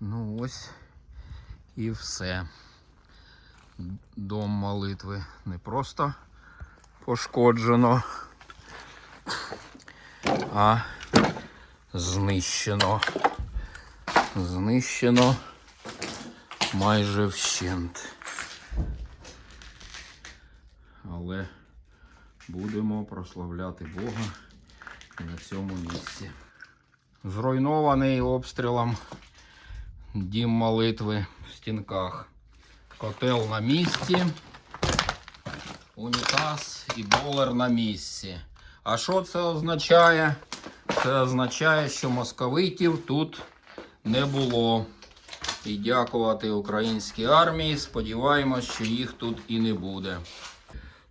Ну ось і все. Дом молитви не просто пошкоджено, а знищено. Знищено майже вщент. Але будемо прославляти Бога на цьому місці. Зруйнований обстрілом дім молитви в стінках. Котел на місці, унітаз і долар на місці. А що це означає? Це означає, що московитів тут не було. І дякувати українській армії. Сподіваємось, що їх тут і не буде.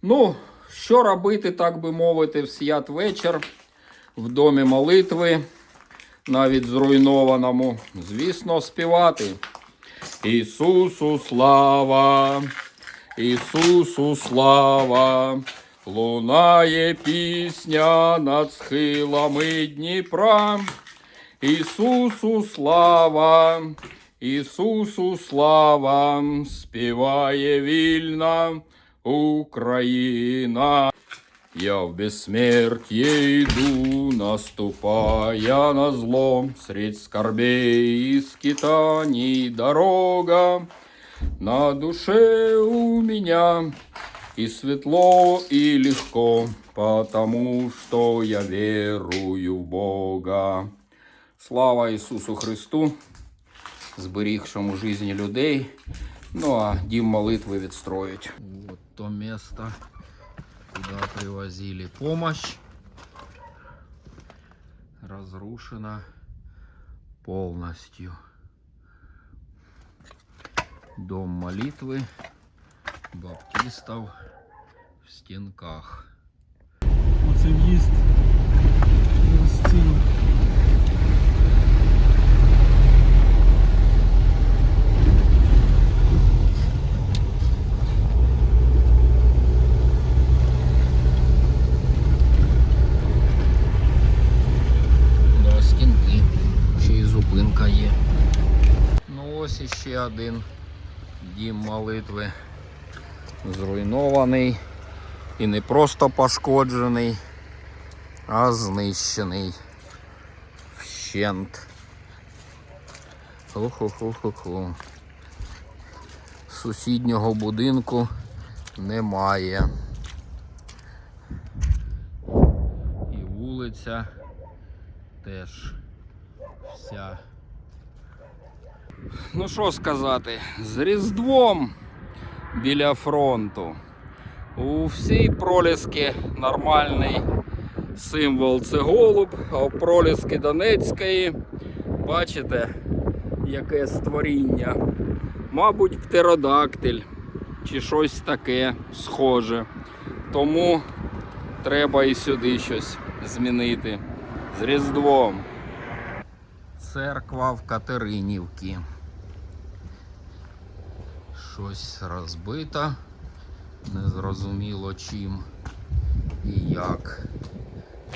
Ну, що робити, так би мовити, в свят вечір в домі молитви, навіть зруйнованому, звісно, співати. Ісусу слава, Ісусу слава, лунає пісня над схилами Дніпра. Ісусу слава, Ісусу слава, співає вільна Україна. Я в бессмертие иду, наступая на зло, Средь скорбей и скитаний дорога. На душе у меня и светло, и легко, Потому что я верую в Бога. Слава Ісусу Христу, зберігшому житті людей. Ну а дім молитви відстроїть. Вот то место, куда привозили помощь. Разрушено полностью. Дом молитвы баптистов в стенках. Оце в'їзд зупинка є. Ну ось іще один дім молитви. Зруйнований. І не просто пошкоджений, а знищений. Вщент. Ху-ху-ху-ху-ху. Сусіднього будинку немає. І вулиця теж вся. Ну що сказати, з Різдвом біля фронту. У всій проліски нормальний символ це голуб, а в проліски Донецької бачите, яке створіння. Мабуть, птеродактиль чи щось таке схоже. Тому треба і сюди щось змінити. З Різдвом. Церква в Катеринівці. Щось розбито. Незрозуміло чим і як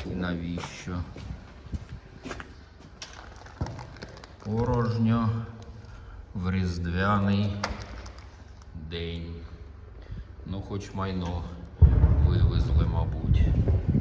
і навіщо. Порожньо в різдвяний день. Ну, хоч майно вивезли, мабуть.